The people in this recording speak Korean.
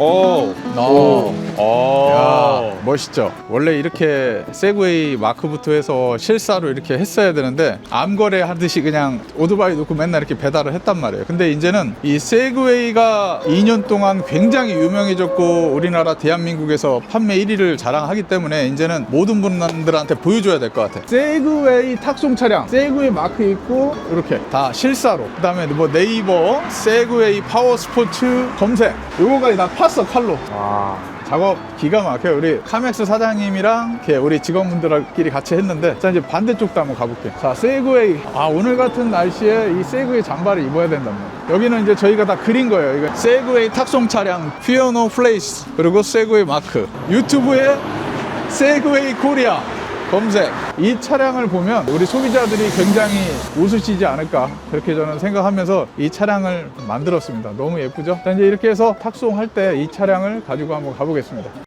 오. 오. 오. 야, 멋있죠. 원래 이렇게 세그웨이 마크부터 해서 실사로 이렇게 했어야 되는데 암거래 하듯이 그냥 오토바이 놓고 맨날 이렇게 배달을 했단 말이에요. 근데 이제는 이 세그웨이가 2년 동안 굉장히 유명해졌고 우리나라 대한민국에서 판매 1위를 자랑하기 때문에 이제는 모든 분들한테 보여줘야 될 것 같아. 세그웨이 탁송 차량, 세그웨이 마크 있고 이렇게 다 실사로. 그 다음에 뭐 네이버 세그웨이 파워 스포츠 검색. 요거까지 다 팠어 칼로. 와. 작업 기가 막혀요. 우리 카맥스 사장님이랑 우리 직원분들끼리 같이 했는데 자 이제 반대쪽도 한번 가볼게요. 자 세그웨이 아 오늘 같은 날씨에 이 세그웨이 잠바를 입어야 말이에요. 여기는 이제 저희가 다 그린 거예요. 이거 세그웨이 탁송 차량 피어노 플레이스 그리고 세그웨이 마크 유튜브에 세그웨이 코리아 검색. 이 차량을 보면 우리 소비자들이 굉장히 웃으시지 않을까 그렇게 저는 생각하면서 이 차량을 만들었습니다. 너무 예쁘죠? 자 이제 이렇게 해서 탁송할 때 이 차량을 가지고 한번 가보겠습니다